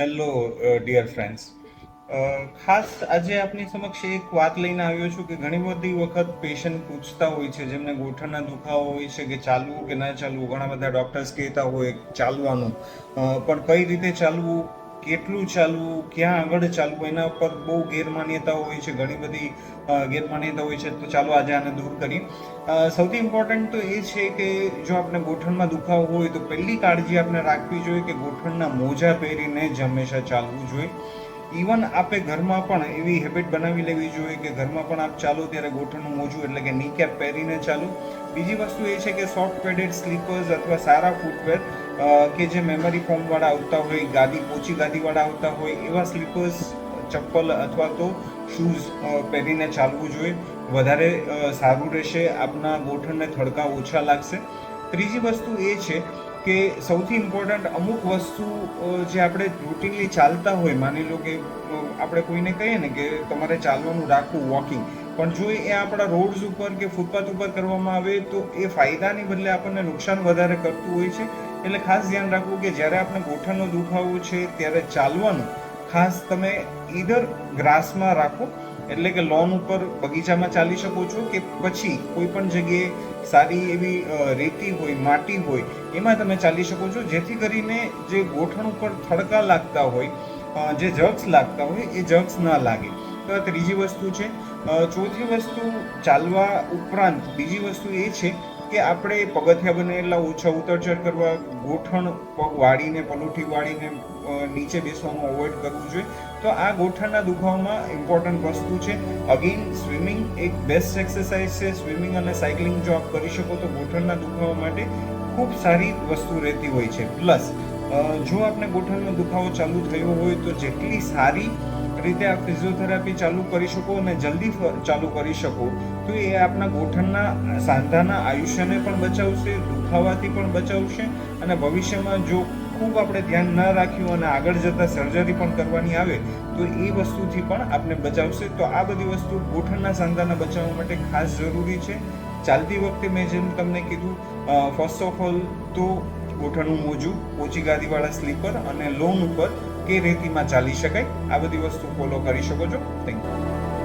Hello dear friends ખાસ આજે આપની સમક્ષ એક વાત લઈને આવ્યો છું કે ઘણી બધી વખત પેશન્ટ પૂછતા હોય છે, જેમને ગોઠણના દુખાવો હોય છે કે ચાલવું કે ના ચાલવું. ઘણા બધા ડૉક્ટર્સ કહેતા હોય ચાલવાનું. પણ કઈ રીતે ચાલવું કેટલું ચાલવું, ક્યાં આગળ ચાલવું, એના પર બહુ ગેરમાન્યતા હોય છે, ઘણી બધી ગેરમાન્યતા હોય છે. તો ચાલો આજે આને દૂર કરી સૌથી ઇમ્પોર્ટન્ટ તો એ છે કે જો આપણે ગોઠણમાં દુખાવો હોય તો પહેલી કાળજી આપણે રાખવી જોઈએ કે ગોઠણના મોજા પહેરીને જ હંમેશા ચાલવું જોઈએ. ઇવન આપે ઘરમાં પણ એવી હેબિટ બનાવી લેવી જોઈએ કે ઘરમાં પણ આપ ચાલો ત્યારે ગોઠણનું મોજું એટલે કે ની કેપ પહેરીને ચાલો. બીજી વસ્તુ એ છે કે સોફ્ટ પેડેડ સ્લીપર્સ અથવા સારા ફૂટવેર કે જે મેમરી ફોર્મવાળા આવતા હોય, ગાદી, પોચી ગાદીવાળા આવતા હોય, એવા સ્લીપર્સ ચપ્પલ અથવા તો શૂઝ પહેરીને ચાલવું જોઈએ. વધારે સારું રહેશે, આપના ગોઠણને થડકા ઓછા લાગશે. ત્રીજી વસ્તુ એ છે કે સૌથી ઇમ્પોર્ટન્ટ અમુક વસ્તુ જે આપણે રૂટીનલી ચાલતા હોય, માની લો કે આપણે કોઈને કહીએ ને કે તમારે ચાલવાનું રાખવું વોકિંગ પણ જો એ આપણા રોડ્સ ઉપર કે ફૂટપાથ ઉપર કરવામાં આવે, તો એ ફાયદાની બદલે આપણને નુકસાન વધારે કરતું હોય છે. એટલે ખાસ ધ્યાન રાખવું કે જ્યારે આપણે ગોઠણનો દુખાવો છે, ત્યારે ચાલવાનું ખાસ તમે ઈધર ગ્રાસમાં રાખો, એટલે કે લોન ઉપર બગીચામાં ચાલી શકો છો કે પછી કોઈ પણ જગ્યાએ સારી એવી રેતી હોય, માટી હોય, એમાં તમે ચાલી શકો છો. જેથી કરીને જે ગોઠણ ઉપર થડકા લાગતા હોય જે જગ્સ લાગતા હોય, એ જગ્સ ના લાગે. તો ત્રીજી વસ્તુ છે. ચોથી વસ્તુ ચાલવા ઉપરાંત બીજી વસ્તુ એ છે કે આપણે પગથિયા બનેલા ઓછા ઉતરચડ કરવા ગોઠણ પગ વાળીને, પલોઠી વાળીને નીચે બેસવાનું અવોઇડ કરવું જોઈએ. તો આ ગોઠણના દુખાવામાં ઇમ્પોર્ટન્ટ વસ્તુ છે. અગેન સ્વિમિંગ એક બેસ્ટ એક્સરસાઇઝ છે. સ્વિમિંગ અને સાયકલિંગ જો આપ કરી શકો તો ગોઠણના દુખાવા માટે ખૂબ સારી વસ્તુ રહેતી હોય છે. પ્લસ જો આપણે ગોઠણનો દુખાવો ચાલુ થયો હોય તો જેટલી સારી રીતે આ ફિઝિયોથેરાપી ચાલુ કરી શકો અને જલ્દી ચાલુ કરી શકો, તો એ આપના ગોઠણના સાંધાના આયુષ્યને પણ બચાવશે, દુખાવાથી પણ બચાવશે અને ભવિષ્યમાં જો ખૂબ આપણે ધ્યાન ન રાખ્યું અને આગળ જતાં સર્જરી પણ કરવાની આવે, તો એ વસ્તુથી પણ આપણે બચાવશે. તો આ બધી વસ્તુ ગોઠણના સાંધાને બચાવવા માટે ખાસ જરૂરી છે. ચાલતી વખતે મેં જેમ તમને કીધું ફર્સ્ટ ઓફ ઓલ તો ગોઠણનું મોજું, ઓછી ગાદીવાળા સ્લીપર અને લોન ઉપર કે રેતીમાં ચાલી શકાય? આ બધી વસ્તુ ફોલો કરી શકો છો? Thank you